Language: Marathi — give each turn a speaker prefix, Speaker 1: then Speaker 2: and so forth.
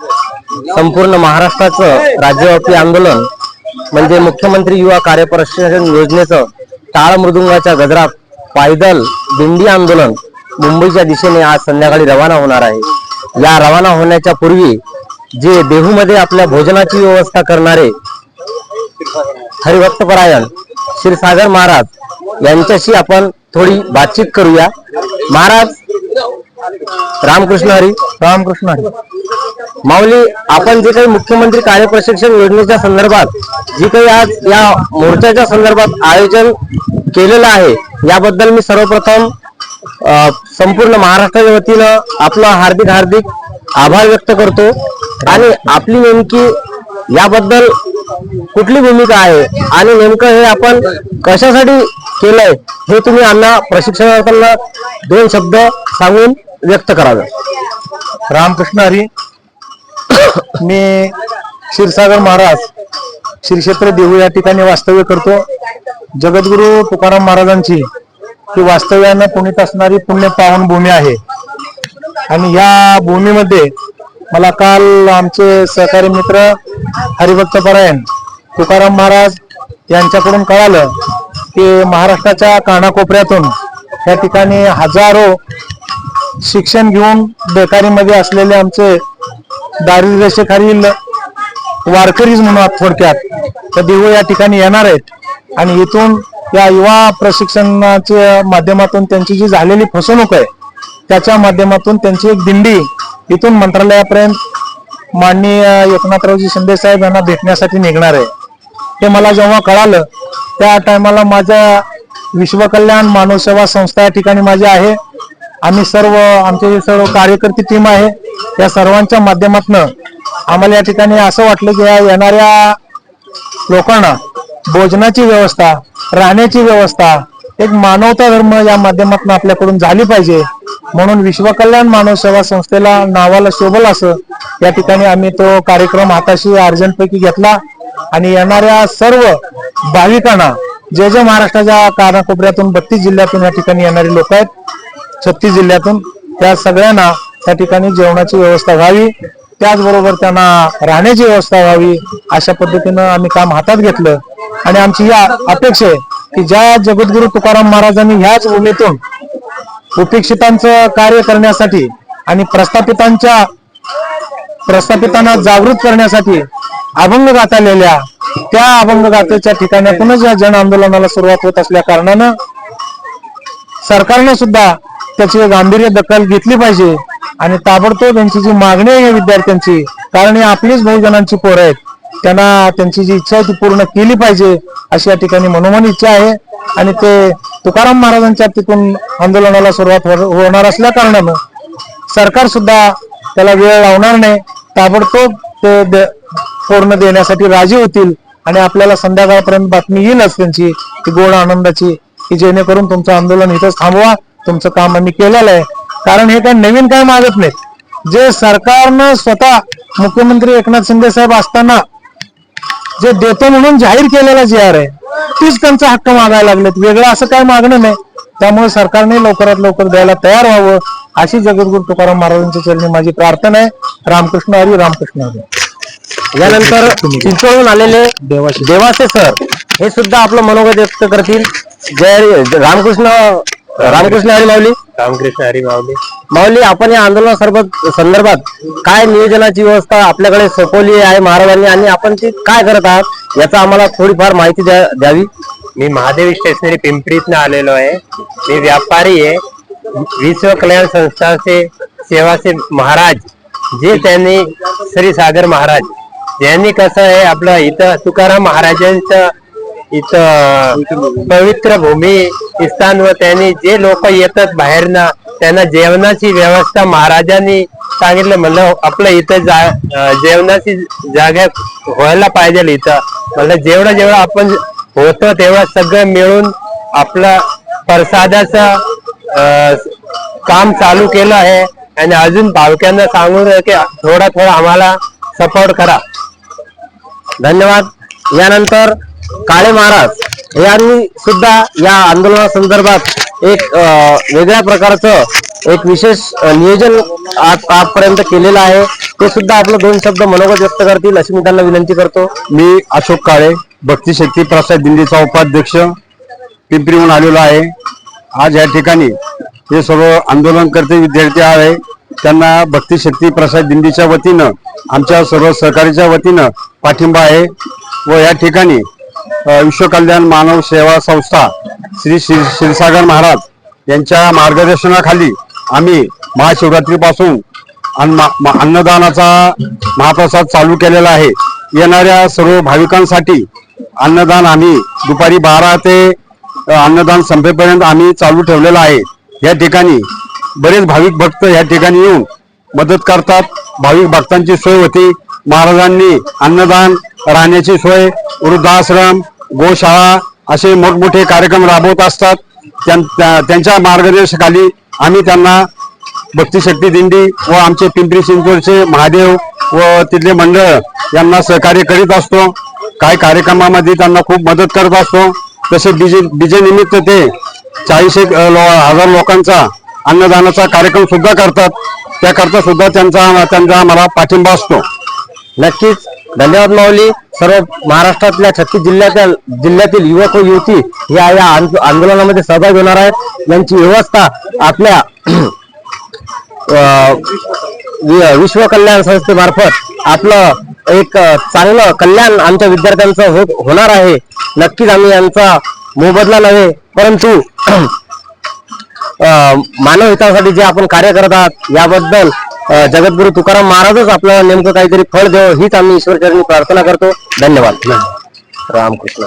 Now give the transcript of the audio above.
Speaker 1: संपूर्ण महाराष्ट्राचं राज्यव्यापी आंदोलन म्हणजे मुख्यमंत्री युवा कार्यप्रशिक्षण योजनेचं टाळ मृदुंगाच्या गजरात पायदल दिंडी आंदोलन मुंबईच्या दिशेने आज संध्याकाळी रवाना होणार आहे. या रवाना होण्याच्या पूर्वी जे देहूमध्ये आपल्या भोजनाची व्यवस्था करणारे हरिभक्तपरायण क्षीरसागर महाराज यांच्याशी आपण थोडी बातचीत करूया. महाराज रामकृष्ण हरी. रामकृष्ण हरी. माऊली आपण जे काही मुख्यमंत्री कार्यप्रशिक्षण योजनेच्या संदर्भात जी काही आज या मोर्चाच्या संदर्भात आयोजन केलेलं आहे याबद्दल मी सर्वप्रथम संपूर्ण महाराष्ट्राच्या वतीनं आपलं हार्दिक हार्दिक आभार व्यक्त करतो. आणि आपली नेमकी याबद्दल कुठली भूमिका आहे आणि नेमकं हे आपण कशासाठी केलंय हे तुम्ही आम्हाला प्रशिक्षणार्थींना दोन शब्द सांगून व्यक्त करावे.
Speaker 2: रामकृष्ण हरी मी क्षीरसागर महाराज श्रीक्षेत्र देहू या ठिकाणी वास्तव्य करतो. जगद्गुरु तुकाराम महाराजांची ही वास्तव्यानं पुण्यात असणारी पुण्य पावन भूमी आहे. आणि या भूमीमध्ये मला काल आमचे सहकारी मित्र हरिभक्त परायण तुकाराम महाराज यांच्याकडून कळालं की महाराष्ट्राच्या कानाकोपऱ्यातून या ठिकाणी हजारो शिक्षण घेऊन बेकारीमध्ये असलेले आमचे दारिद्र्यरेषेखालील वारकरीज वारकरीच म्हणू थोडक्यात. तर देव या ठिकाणी येणार आहेत. आणि इथून या युवा प्रशिक्षणाच्या माध्यमातून त्यांची जी झालेली फसवणूक आहे त्याच्या माध्यमातून त्यांची एक दिंडी इथून मंत्रालयापर्यंत माननीय एकनाथरावजी शिंदे साहेब यांना भेटण्यासाठी निघणार आहे. हे मला जेव्हा कळालं त्या टायमाला माझ्या विश्वकल्याण मानव सेवा संस्था या ठिकाणी माझी आहे. आम्ही सर्व आमचे जे सर्व कार्यकर्ते टीम आहे. या सर्वांच्या माध्यमातून आम्हाला या ठिकाणी असं वाटलं की या येणाऱ्या लोकांना भोजनाची व्यवस्था राहण्याची व्यवस्था एक मानवता धर्म या माध्यमातून आपल्याकडून झाली पाहिजे. म्हणून विश्वकल्याण मानव सेवा संस्थेला नावाला शोभल असं या ठिकाणी आम्ही तो कार्यक्रम हाताशी अर्जंटपैकी घेतला. आणि येणाऱ्या सर्व भाविकांना जे जे महाराष्ट्राच्या कानाकोपऱ्यातून बत्तीस जिल्ह्यातून या ठिकाणी येणारे लोक आहेत. छत्तीस जिल्ह्यातून. त्या सगळ्यांना त्या ठिकाणी जेवणाची व्यवस्था व्हावी. त्याचबरोबर त्यांना राहण्याची व्यवस्था व्हावी. अशा पद्धतीनं आम्ही काम हातात घेतलं. आणि आमची ही अपेक्षा आहे की ज्या जगद्गुरु तुकाराम महाराजांनी ह्याच भूमीतून उपेक्षितांचं कार्य करण्यासाठी आणि प्रस्थापितांच्या प्रस्थापितांना जागृत करण्यासाठी अभंग गातालेल्या त्या अभंग गातेच्या ठिकाणातूनच या जन आंदोलनाला सुरुवात होत असल्या कारणानं सरकारने सुद्धा त्याची गांभीर्य दखल घेतली पाहिजे. आणि ताबडतोब यांची जी मागणी आहे या विद्यार्थ्यांची कारण ही आपलीच बहुजनांची पोरं आहेत. त्यांना त्यांची जी इच्छा आहे ती पूर्ण केली पाहिजे अशी या ठिकाणी मनोमन इच्छा आहे. आणि ते तुकाराम महाराजांच्या तिथून आंदोलनाला सुरुवात हो- होणार असल्या कारणानं सरकार सुद्धा त्याला वेळ लावणार नाही. ताबडतोब ते पूर्ण देण्यासाठी राजी होतील आणि आपल्याला संध्याकाळपर्यंत बातमी येईलच त्यांची ती गोड आनंदाची की जेणेकरून तुमचं आंदोलन इथंच थांबवा तुमचं काम आम्ही केलेलं आहे. कारण हे काय नवीन काय मागत नाहीत. जे सरकारनं स्वतः मुख्यमंत्री एकनाथ शिंदे साहेब असताना जे देतो म्हणून जाहीर केलेला जी आर आहे तीच त्यांचा हक्क मागायला लागलेत. वेगळं असं काय मागणं नाही. त्यामुळे सरकारने लवकरात लवकर द्यायला तयार व्हावं अशी जगद्गुरु तुकाराम महाराजांच्या चरणी माझी प्रार्थना आहे. रामकृष्ण हरी रामकृष्ण हरी.
Speaker 1: यानंतर चिंचवळून आलेले
Speaker 2: देवाशी
Speaker 1: देवासे सर हे सुद्धा आपलं मनोगत व्यक्त करतील. जय रामकृष्ण रामकृष्ण हरी माऊली.
Speaker 3: रामकृष्ण हरी माऊली.
Speaker 1: माऊली आपण या आंदोलना सर्व- संदर्भात काय नियोजनाची व्यवस्था आपल्याकडे सोपवली आहे महाराजांनी आणि आपण ती काय करत आहात याचा आम्हाला थोडीफार माहिती द्या- द्यावी.
Speaker 3: मी महादेवी स्टेशनरी पिंपरीतनं आलेलो आहे. मी व्यापारी आहे. विश्व कल्याण संस्थाचे सेवाचे महाराज जे त्यांनी श्री सागर महाराज यांनी कसं आहे आपलं इथं तुकाराम महाराजांचं इथं पवित्र भूमी स्थान व त्यांनी जे लोक येतात बाहेरनं त्यांना जेवणाची व्यवस्था महाराजांनी सांगितलं. म्हणलं आपलं इथं जा जेवणाची जागा व्हायला पाहिजे इथं. म्हणलं जेवढं जेवढं आपण होतं तेवढं सगळं मिळून आपलं प्रसादाचं अं, काम चालू केलं आहे. आणि अजून भावक्यांना सांगून की थोडा थोडा आम्हाला सपोर्ट करा.
Speaker 1: धन्यवाद. यानंतर काळे महाराज यांनी सुद्धा या आंदोलनासंदर्भात एक वेगळ्या प्रकारचं एक विशेष नियोजन आज आजपर्यंत केलेलं आहे. ते सुद्धा आपलं दोन शब्द मनोगत व्यक्त करतील अशी मी त्यांना विनंती करतो.
Speaker 4: मी अशोक काळे भक्ती शक्ती प्रसाद दिंडीचा उपाध्यक्ष पिंपरीहून आलेलो आहे. आज या ठिकाणी हे सर्व आंदोलनकर्ते विद्यार्थी आहे त्यांना भक्ती शक्ती प्रसाद दिंडीच्या वतीनं आमच्या सर्व सहकारीच्या वतीनं पाठिंबा आहे. व या ठिकाणी विश्वकल्याण मानव सेवा संस्था श्री श्री क्षीरसागर महाराज यांच्या मार्गदर्शनाखाली आम्ही महाशिवरात्रीपासून अन्न अन्नदानाचा महाप्रसाद चालू केलेला आहे. येणाऱ्या सर्व भाविकांसाठी अन्नदान आम्ही दुपारी बारा ते अन्नदान संपेपर्यंत आम्ही चालू ठेवलेलं आहे. या ठिकाणी बरेच भाविक भक्त या ठिकाणी येऊन मदत करतात. भाविक भक्तांची सोय होती. महाराजांनी अन्नदान राहण्याची सोय वृद्धाश्रम गोशाळा असे मोठमोठे कार्यक्रम राबवत असतात. त्यां- त्या- त्यांच्या मार्गदर्शनाखाली आम्ही त्यांना भक्तिशक्ती दिंडी व आमचे पिंपरी चिंचवडचे महादेव व तिथले मंडळ यांना सहकार्य करीत असतो. काही कार्यक्रमामध्ये त्यांना खूप मदत करत असतो. तसे बीजे बीजेनिमित्त ते चाळीस एक लो- हजार लोकांचा अन्नदानाचा कार्यक्रम सुद्धा करतात. त्याकरता सुद्धा त्यांचा त्यांचा आम्हाला पाठिंबा असतो.
Speaker 1: नक्कीच धन्यवाद माऊली. सर्व महाराष्ट्रातल्या छत्तीस जिल्ह्याच्या जिल्ह्यातील युवक व युवती या या आंदोलनामध्ये सहभागी होणार आहेत. यांची व्यवस्था आपल्या वि- विश्व कल्याण संस्थेमार्फत आपलं एक चांगलं कल्याण आमच्या विद्यार्थ्यांचं हो होणार आहे. नक्कीच आम्ही यांचा मोबदला नव्हे परंतु मानव हितासाठी जे आपण कार्य करत आहात याबद्दल जगद्गुरु तुकाराम महाराजच आपल्याला नेमकं काहीतरी फळ देव हीच आम्ही ईश्वरचरणी प्रार्थना करतो. धन्यवाद. रामकृष्ण.